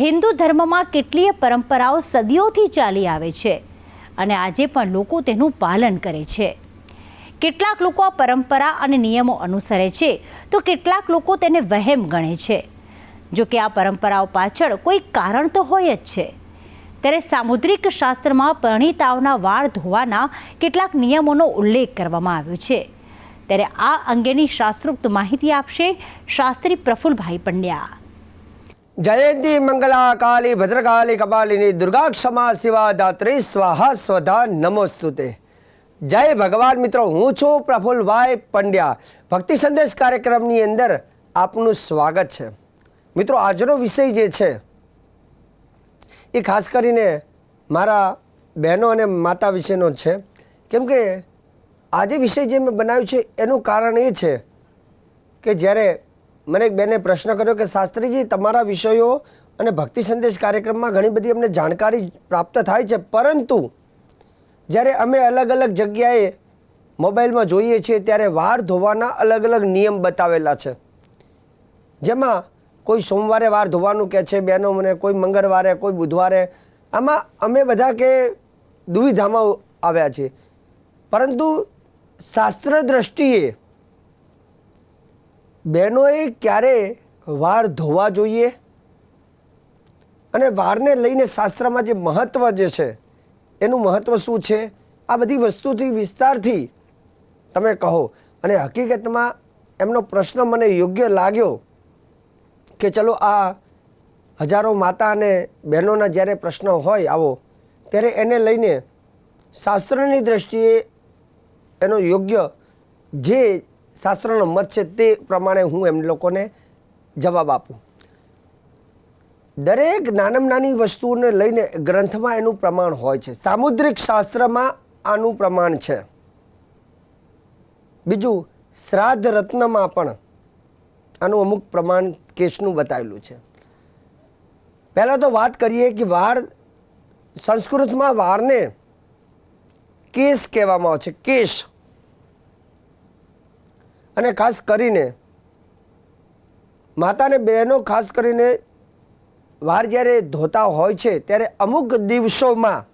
હિન્દુ ધર્મમાં કેટલીય પરંપરાઓ સદીઓથી ચાલી આવે છે અને આજે પણ લોકો તેનું પાલન કરે છે. કેટલાક લોકો આ પરંપરા અને નિયમો અનુસરે છે, તો કેટલાક લોકો તેને વહેમ ગણે છે. જો કે આ પરંપરાઓ પાછળ કોઈ કારણ તો હોય જ છે. ત્યારે સામુદ્રિક શાસ્ત્રમાં પરણિતાઓના વાળ ધોવાના કેટલાક નિયમોનો ઉલ્લેખ કરવામાં આવ્યો છે. ત્યારે આ અંગેની શાસ્ત્રોક્ત માહિતી આપશે શાસ્ત્રી પ્રફુલભાઈ પંડ્યા. જયંતી મંગલા કાલી ભદ્રકાલી કપાલિની દુર્ગા ક્ષમા શિવા દાત્રી સ્વાહા સ્વધા નમોસ્તુતે જય ભગવાન મિત્રો હું છું પ્રફુલભાઈ પંડ્યા ભક્તિ સંદેશ કાર્યક્રમની અંદર આપનું સ્વાગત છે મિત્રો આજનો વિષય જે છે એ ખાસ કરીને મારા બહેનો અને માતા વિશેનો છે કેમ કે આજે વિષય જે મેં બનાવ્યું છે એનું કારણ એ છે કે જ્યારે મને એક બેને પ્રશ્ન કર્યો કે, શાસ્ત્રીજી, તમારા વિષયો અને ભક્તિ સંદેશ કાર્યક્રમમાં ઘણી બધી અમને જાણકારી પ્રાપ્ત થાય છે, પરંતુ જ્યારે અમે અલગ અલગ જગ્યાએ મોબાઈલમાં જોઈએ છીએ, ત્યારે વાર ધોવાના અલગ અલગ નિયમ બતાવેલા છે. જેમાં કોઈ સોમવારે વાર ધોવાનું કહે છે, બહેનો મને કોઈ મંગળવારે, કોઈ બુધવારે, આમાં અમે બધા કે દુવિધામાં આવ્યા છીએ. પરંતુ શાસ્ત્ર દ્રષ્ટિએ બહેનોએ ક્યારે વાળ ધોવા જોઈએ? અને વાળને લઈને શાસ્ત્રમાં જે મહત્ત્વ જે છે, એનું મહત્ત્વ શું છે? આ બધી વસ્તુથી, વિસ્તારથી તમે કહો. અને હકીકતમાં એમનો પ્રશ્ન મને યોગ્ય લાગ્યો કે ચલો આ હજારો માતા અને બહેનોના જ્યારે પ્રશ્ન હોય આવો, ત્યારે એને લઈને શાસ્ત્રની દ્રષ્ટિએ એનો યોગ્ય જે શાસ્ત્રનો મત છે તે પ્રમાણે હું એમ લોકોને જવાબ આપું. દરેક નાનામાં નાની વસ્તુઓને લઈને ગ્રંથમાં એનું પ્રમાણ હોય છે. સામુદ્રિક શાસ્ત્રમાં આનું પ્રમાણ છે. બીજું, શ્રાદ્ધ રત્નમાં પણ આનું અમુક પ્રમાણ કેસનું બતાવેલું છે. પહેલાં તો વાત કરીએ કે વાળ, સંસ્કૃતમાં વાળને કેસ કહેવામાં આવે છે. કેશ. અને ખાસ કરીને માતાને બહેનો ખાસ કરીને વાળ જ્યારે ધોતા હોય છે, ત્યારે અમુક દિવસોમાં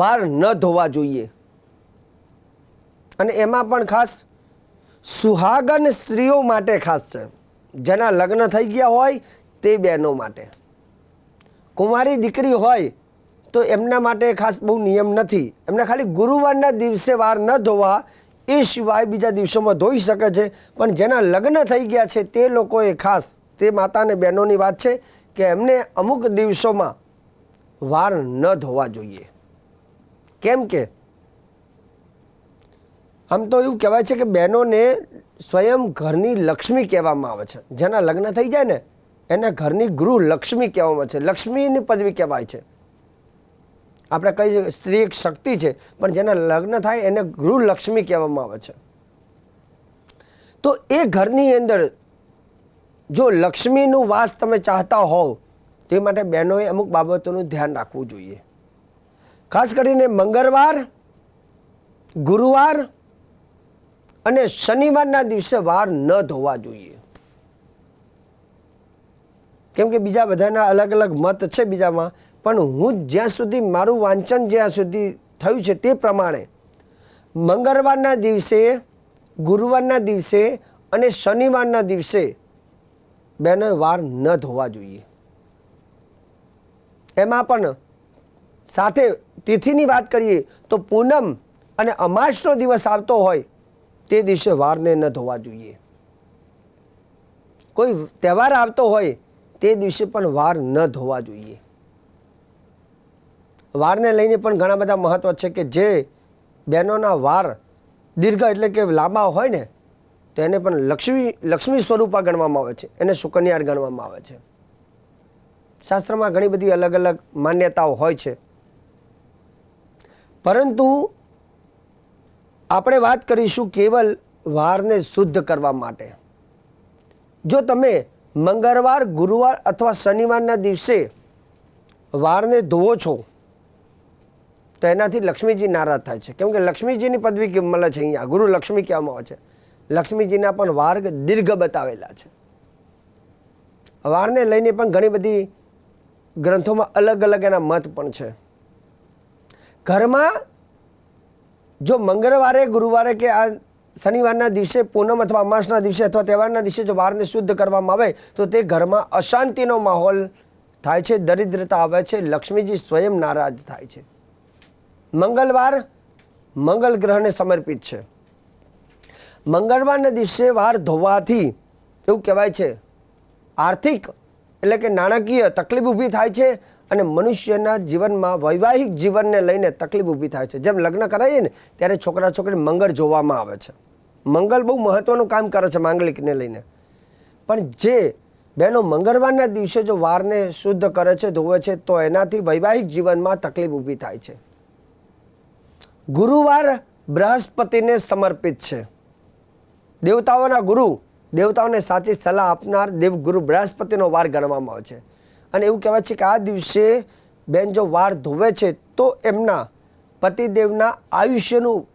વાર ન ધોવા જોઈએ. અને એમાં પણ ખાસ સુહાગન સ્ત્રીઓ માટે ખાસ છે. જેના લગ્ન થઈ ગયા હોય તે બહેનો માટે. કુંવારી દીકરી હોય તો એમના માટે ખાસ બહુ નિયમ નથી. એમને ખાલી ગુરુવારના દિવસે વાર ન ધોવા એ સિવાય બીજા દિવસોમાં ધોઈ શકે છે. પણ જેના લગ્ન થઈ ગયા છે તે લોકોએ ખાસ તે માતા અને બહેનોની વાત છે કે એમને અમુક દિવસોમાં વાર ન ધોવા જોઈએ. કેમ કે આમ તો એવું કહેવાય છે કે બહેનોને સ્વયં ઘરની લક્ષ્મી કહેવામાં આવે છે. જેના લગ્ન થઈ જાય ને, એને ઘરની ગૃહ લક્ષ્મી કહેવામાં છે. લક્ષ્મીની પદવી કહેવાય છે. આપણે કહીએ સ્ત્રી એક શક્તિ છે, પણ જેના લગ્ન થાય એને ગૃહલક્ષ્મી કહેવામાં આવે છે. તો એ ઘરની અંદર જો લક્ષ્મીનું વાસ તમે ચાહતા હોવ, તે માટે બહેનોએ અમુક બાબતોનું ધ્યાન રાખવું જોઈએ. ખાસ કરીને મંગળવાર, ગુરુવાર અને શનિવારના દિવસે વાર ન ધોવા જોઈએ. કેમ કે બીજા બધાના અલગ અલગ મત છે બીજામાં પણ હું જ્યાં સુધી મારું વાંચન જ્યાં સુધી થયું છે તે પ્રમાણે મંગળવારના દિવસે, ગુરુવારના દિવસે અને શનિવારના દિવસે બેને વાર ન ધોવા જોઈએ. એમાં પણ સાથે તિથિની વાત કરીએ તો પૂનમ અને અમાસનો દિવસ આવતો હોય તે દિવસે વારને ન ધોવા જોઈએ. કોઈ તહેવાર આવતો હોય તે દિવસે પણ વાર ન ધોવા જોઈએ. વારને લઈને પણ ઘણા બધા મહત્ત્વ છે કે જે બહેનોના વાર દીર્ઘ એટલે કે લાંબા હોય ને, તો એને પણ લક્ષ્મી લક્ષ્મી સ્વરૂપા ગણવામાં આવે છે. એને સુકન્યાર ગણવામાં આવે છે. શાસ્ત્રમાં ઘણી બધી અલગ અલગ માન્યતાઓ હોય છે. પરંતુ આપણે વાત કરીશું કેવલ વારને શુદ્ધ કરવા માટે. જો તમે મંગળવાર, ગુરુવાર અથવા શનિવારના દિવસે વારને ધોવો છો તો એનાથી લક્ષ્મીજી નારાજ થાય છે. કેમ કે લક્ષ્મીજીની પદવી મળે છે અહીંયા? ગુરુ લક્ષ્મી કહેવામાં આવે છે. લક્ષ્મીજીના પણ વાર્ગ દીર્ઘ બતાવેલા છે. વારને લઈને પણ ઘણી બધી ગ્રંથોમાં અલગ અલગ એના મત પણ છે. ઘરમાં જો મંગળવારે, ગુરુવારે કે આ શનિવારના દિવસે, પૂનમ અથવા અમાસના દિવસે અથવા તહેવારના દિવસે જો વારને શુદ્ધ કરવામાં આવે, તો તે ઘરમાં અશાંતિનો માહોલ થાય છે, દરિદ્રતા આવે છે, લક્ષ્મીજી સ્વયં નારાજ થાય છે. મંગળવાર મંગળ ગ્રહને સમર્પિત છે. મંગળવારના દિવસે વાર ધોવાથી એવું કહેવાય છે, આર્થિક એટલે કે નાણાકીય તકલીફ ઊભી થાય છે અને મનુષ્યના જીવનમાં વૈવાહિક જીવનને લઈને તકલીફ ઊભી થાય છે. જેમ લગ્ન કરાવીએ ને, ત્યારે છોકરા છોકરી મંગળ જોવામાં આવે છે. મંગળ બહુ મહત્ત્વનું કામ કરે છે માંગલિકને લઈને. પણ જે બહેનો મંગળવારના દિવસે જો વારને શુદ્ધ કરે છે, ધોવે છે, તો એનાથી વૈવાહિક જીવનમાં તકલીફ ઊભી થાય છે. ગુરુવાર બૃહસ્પતિને સમર્પિત છે. દેવતાઓના ગુરુ દેવતાઓને સાચી સલાહ આપનાર દેવગુરુ બૃહસ્પતિનો વાર ગણવામાં આવે છે. અને એવું કહેવાય છે કે આ દિવસે બેન જો વાર ધોવે છે તો એમના પતિદેવના આયુષ્યનું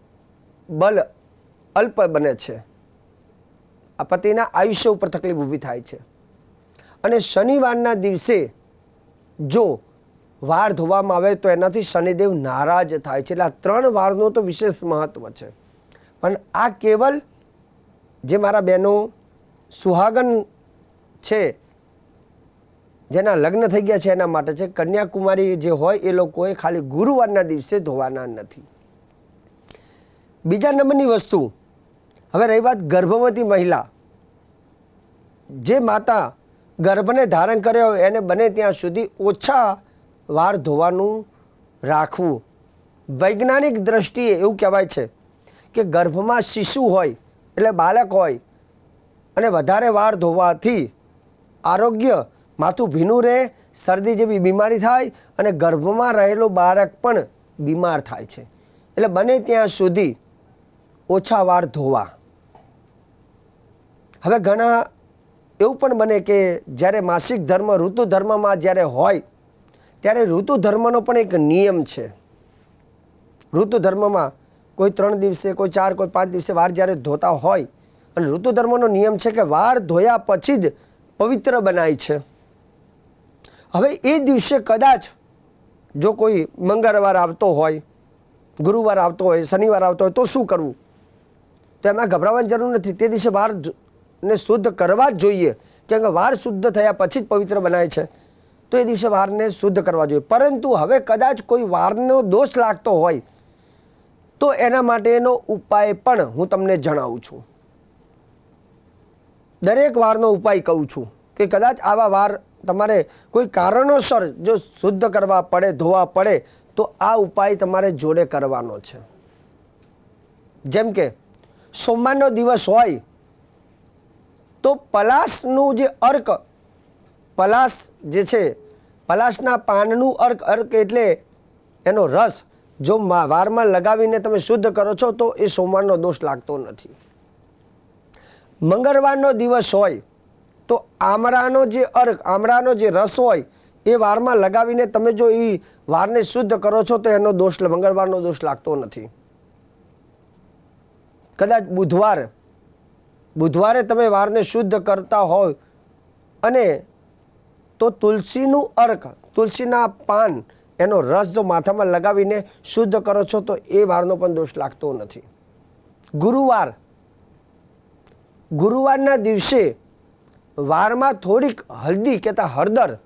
બલ અલ્પ બને છે. આ પતિના આયુષ્ય ઉપર તકલીફ ઊભી થાય છે. અને શનિવારના દિવસે જો વાર ધોવામાં આવે તો એનાથી શનિદેવ નારાજ થાય છે. એટલે આ ત્રણ વારનું તો વિશેષ મહત્વ છે. પણ આ કેવલ જે મારા બહેનો સુહાગન છે, જેના લગ્ન થઈ ગયા છે એના માટે છે. કન્યાકુમારી જે હોય એ લોકોએ ખાલી ગુરુવારના દિવસે ધોવાના નથી. બીજા નંબરની વસ્તુ, હવે રહી વાત ગર્ભવતી મહિલા. જે માતા ગર્ભને ધારણ કર્યો હોય એને બને ત્યાં સુધી ઓછા વાર ધોવાનું રાખવું. વૈજ્ઞાનિક દ્રષ્ટિએ એવું કહેવાય છે કે ગર્ભમાં શિશુ હોય, એટલે બાળક હોય, અને વધારે વાળ ધોવાથી આરોગ્ય માથું ભીનું રહે, શરદી જેવી બીમારી થાય, અને ગર્ભમાં રહેલું બાળક પણ બીમાર થાય છે. એટલે બને ત્યાં સુધી ઓછા વાળ ધોવા. હવે ઘણા એવું પણ બને કે જ્યારે માસિક ધર્મ, ઋતુ ધર્મમાં જ્યારે હોય ત્યારે ઋતુ ધર્મનો પણ એક નિયમ છે. ઋતુ ધર્મમાં કોઈ ત્રણ દિવસે, કોઈ ચાર, કોઈ પાંચ દિવસે વાર જ્યારે ધોતા હોય, અને ઋતુ ધર્મનો નિયમ છે કે વાર ધોયા પછી જ પવિત્ર બનાય છે. હવે એ દિવસે કદાચ જો કોઈ મંગળવાર આવતો હોય, ગુરુવાર આવતો હોય, શનિવાર આવતો હોય તો શું કરવું? તો એમાં ગભરાવાની જરૂર નથી. તે દિવસે વાર ને શુદ્ધ કરવા જ જોઈએ. કેમ કે વાર શુદ્ધ થયા પછી જ પવિત્ર બનાય છે. તો એ દિવસે વારને શુદ્ધ કરવા જોઈએ. પરંતુ હવે કદાચ કોઈ વારનો દોષ લાગતો હોય, તો એના માટેનો ઉપાય પણ હું તમને જણાવું છું. દરેક વારનો ઉપાય કહું છું કે કદાચ આવા વાર તમારે કોઈ કારણોસર જો શુદ્ધ કરવા પડે, ધોવા પડે, તો આ ઉપાય તમારે જોડે કરવાનો છે. જેમ કે, સોમવારનો દિવસ હોય, તો પલાશનું જે અર્ક પલાસ જે છે, પલાશના પાનનું અર્ક અર્ક એટલે એનો રસ. જો વારમાં લગાવીને તમે શુદ્ધ કરો છો, તો એ સોમવારનો દોષ લાગતો નથી. મંગળવારનો દિવસ હોય, તો આમળાનો જે અર્ક આમળાનો જે રસ હોય, એ વારમાં લગાવીને તમે જો એ વારને શુદ્ધ કરો છો, તો એનો દોષ, મંગળવારનો દોષ લાગતો નથી. કદાચ બુધવાર, બુધવારે તમે વારને શુદ્ધ કરતા હોય, અને તો તુલસીનું અર્ક, તુલસીના પાન, એનો રસ જો માથામાં લગાવીને શુદ્ધ કરો છો, તો એ વારનો પણ દોષ લાગતો નથી. ગુરુવાર. ગુરુવારના દિવસે વારમાં થોડીક હલ્દી કહેતા હળદર,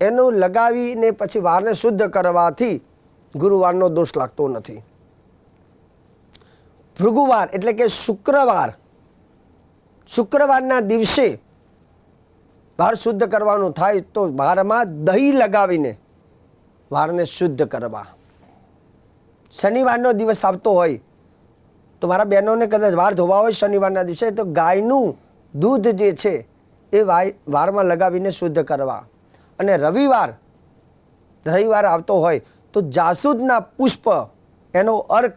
એનું લગાવીને પછી વારને શુદ્ધ કરવાથી ગુરુવારનો દોષ લાગતો નથી. ભૃગુવાર એટલે કે શુક્રવાર. શુક્રવારના દિવસે વાર શુદ્ધ કરવાનું થાય તો વાળમાં દહીં લગાવીને વાળને શુદ્ધ કરવા. શનિવારનો દિવસ આવતો હોય તો મારા બહેનોને કદાચ વાળ ધોવા હોય શનિવારના દિવસે તો ગાયનું દૂધ જે છે એ વાય વાળમાં લગાવીને શુદ્ધ કરવા. અને રવિવાર રવિવાર આવતો હોય તો જાસૂદના પુષ્પ, એનો અર્ક,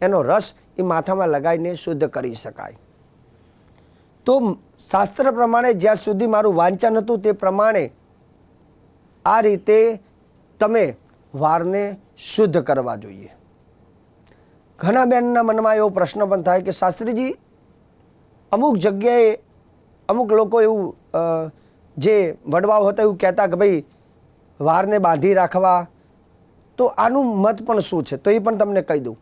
એનો રસ એ માથામાં લગાવીને શુદ્ધ કરી શકાય. તો શાસ્ત્ર પ્રમાણે જ્યાં સુધી મારું વાંચન હતું તે પ્રમાણે આ રીતે તમે વારને શુદ્ધ કરવા જોઈએ. ઘણા બહેનના મનમાં એવો પ્રશ્ન પણ થાય કે શાસ્ત્રીજી, અમુક જગ્યાએ અમુક લોકો એવું જે વડવાઓ હતા એવું કહેતા કે ભાઈ, વારને બાંધી રાખવા. તો આનું મત પણ શું છે? તો એ પણ તમને કહી દઉં.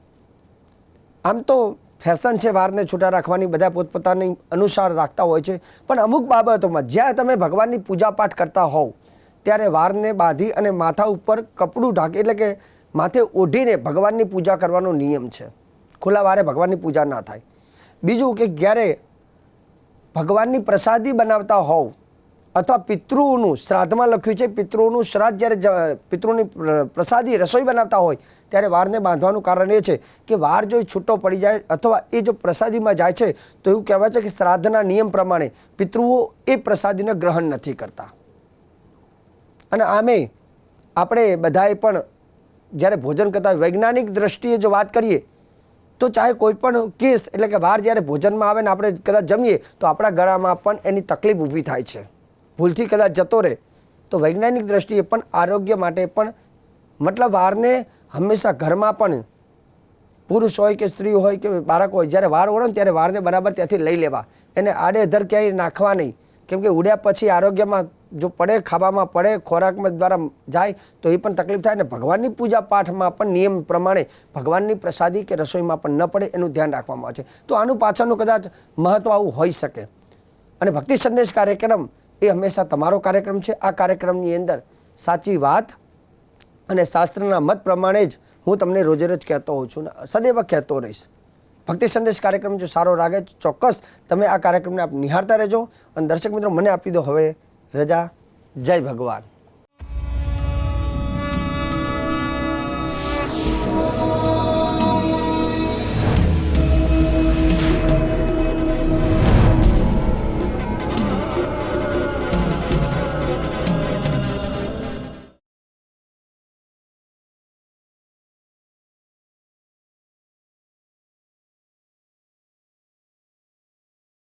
આમ તો ફેશન છે વારને છૂટા રાખવાની બધા પોતપોતાની અનુસાર રાખતા હોય છે. પણ અમુક બાબતોમાં, જ્યાં તમે ભગવાનની પૂજાપાઠ કરતા હોવ, ત્યારે વારને બાંધી અને માથા ઉપર કપડું ઢાંકી, એટલે કે માથે ઓઢીને ભગવાનની પૂજા કરવાનો નિયમ છે. ખુલ્લા વારે ભગવાનની પૂજા ના થાય. બીજું કે જ્યારે ભગવાનની પ્રસાદી બનાવતા હોવ, અથવા પિતૃઓનું શ્રાદ્ધમાં લખ્યું છે પિતૃઓનું શ્રાદ્ધ જ્યારે પિતૃની પ્રસાદી, રસોઈ બનાવતા હોય ત્યારે વારને બાંધવાનું કારણ એ છે કે વાર જો છૂટો પડી જાય અથવા એ જો પ્રસાદીમાં જાય છે, તો એવું કહેવાય છે કે શ્રાદ્ધના નિયમ પ્રમાણે પિતૃઓ એ પ્રસાદીને ગ્રહણ નથી કરતા. અને આમે આપણે બધાએ પણ જ્યારે ભોજન કરતા વૈજ્ઞાનિક દ્રષ્ટિએ જો વાત કરીએ, તો ચાહે કોઈ પણ કેસ એટલે કે વાર જ્યારે ભોજનમાં આવે ને આપણે કદાચ જમીએ, તો આપણા ગળામાં પણ એની તકલીફ ઊભી થાય છે. ભૂલથી કદાચ જતો રહે, તો વૈજ્ઞાનિક દ્રષ્ટિએ પણ આરોગ્ય માટે પણ મતલબ વારને હંમેશા ઘરમાં પણ પુરુષ હોય કે સ્ત્રી હોય કે બાળક હોય, જ્યારે વાર ઓળો ને ત્યારે વારને બરાબર ત્યાંથી લઈ લેવા. એને આડેધર ક્યાંય નાખવા નહીં. કેમ કે ઉડ્યા પછી આરોગ્યમાં જો પડે, ખાવામાં પડે, ખોરાકમાં દ્વારા જાય, તો એ પણ તકલીફ થાય. અને ભગવાનની પૂજા પાઠમાં પણ નિયમ પ્રમાણે ભગવાનની પ્રસાદી કે રસોઈમાં પણ ન પડે એનું ધ્યાન રાખવામાં આવે છે. તો આનું પાછળનું કદાચ મહત્વ આવું હોઈ શકે. અને ભક્તિ સંદેશ કાર્યક્રમ એ હંમેશા તમારો કાર્યક્રમ છે. આ કાર્યક્રમની અંદર સાચી વાત અને શાસ્ત્રના મત પ્રમાણે જ હું તમને રોજે રોજ કહેતો હોઉં છું સદૈવ કહેતો રહીશ. ભક્તિ સંદેશ કાર્યક્રમ જો સારો લાગે ચોક્કસ તમે આ કાર્યક્રમને આપ નિહાળતા રહેજો અને દર્શક મિત્રો મને આપી દો હવે રજા. જય ભગવાન.